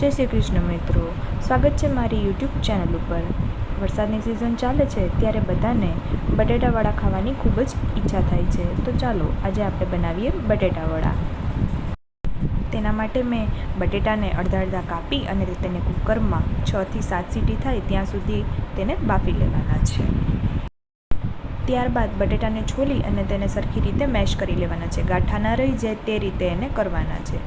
જય શ્રી કૃષ્ણ મિત્રો. સ્વાગત છે મારી યુટ્યુબ ચેનલ ઉપર. વરસાદની સિઝન ચાલે છે ત્યારે બધાને બટેટાવડા ખાવાની ખૂબ જ ઈચ્છા થાય છે. તો ચાલો આજે આપણે બનાવીએ બટેટાવડા તેના માટે મેં બટેટાને અડધા અડધા કાપી અને તેને કુકરમાં છથી સાત સીટી થાય ત્યાં સુધી તેને બાફી લેવાના છે. ત્યારબાદ બટેટાને છોલી અને તેને સરખી રીતે મેશ કરી લેવાના છે. ગાંઠા ન રહી જાય તે રીતે એને કરવાના છે.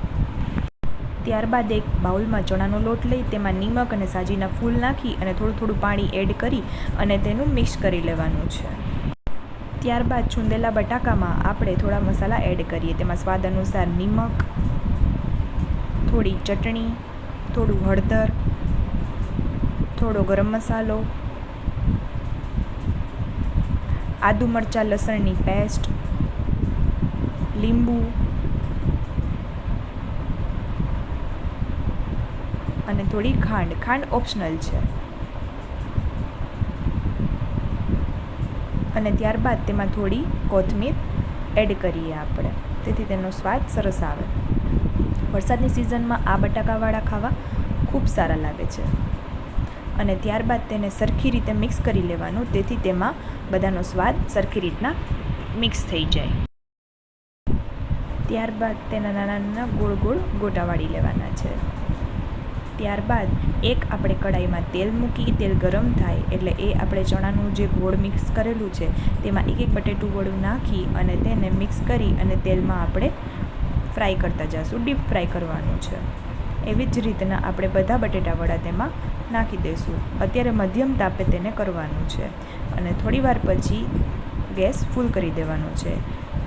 ત્યારબાદ એક બાઉલમાં ચણાનો લોટ લઈ તેમાં નિમક અને સાજીના ફૂલ નાખી અને થોડું થોડું પાણી એડ કરી અને તેનું મિક્સ કરી લેવાનું છે. ત્યારબાદ છૂંદેલા બટાકામાં આપણે થોડા મસાલા એડ કરીએ. તેમાં સ્વાદ અનુસાર નિમક, થોડી ચટણી, થોડું હળદર, થોડો ગરમ મસાલો, આદુ મરચાં લસણની પેસ્ટ, લીંબુ અને થોડી ખાંડ. ખાંડ ઓપ્શનલ છે. અને ત્યારબાદ તેમાં થોડી કોથમીર એડ કરીએ આપણે. તેથી તેનો સ્વાદ સરસ આવે. વરસાદની સિઝનમાં આ બટાકાવાળા ખાવા ખૂબ સારા લાગે છે. અને ત્યારબાદ તેને સરખી રીતે મિક્સ કરી લેવાનું. તેથી તેમાં બધાનો સ્વાદ સરખી રીતના મિક્સ થઈ જાય. ત્યારબાદ તેના નાના નાના ગોળ ગોળ ગોટા વાળી લેવાના છે. ત્યારબાદ એક આપણે કડાઈમાં તેલ મૂકી, તેલ ગરમ થાય એટલે એ આપણે ચણાનું જે ગોળ મિક્સ કરેલું છે, તેમાં એક એક બટેટું વડું નાખી અને તેને મિક્સ કરી અને તેલમાં આપણે ફ્રાય કરતા જઈશું ડીપ ફ્રાય કરવાનું છે. એવી જ રીતના આપણે બધા બટેટાવડા તેમાં નાખી દઈશું. અત્યારે મધ્યમ તાપે તેને કરવાનું છે અને થોડીવાર પછી ગેસ ફૂલ કરી દેવાનો છે.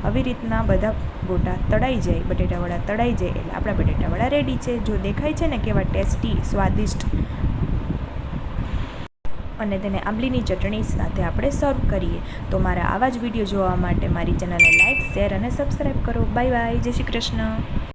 આવી રીતના બધા ગોટા તળાઈ જાય બટેટાવડા તળાઈ જાય એટલે આપણા બટેટાવડા રેડી છે. જો દેખાય છે ને કેવા ટેસ્ટી સ્વાદિષ્ટ અને તેને આંબલીની ચટણી સાથે આપણે સર્વ કરીએ, તો મારા આવા જ વીડિયો જોવા માટે મારી ચેનલને લાઇક શેર અને સબસ્ક્રાઈબ કરો. બાય બાય જય શ્રી કૃષ્ણ.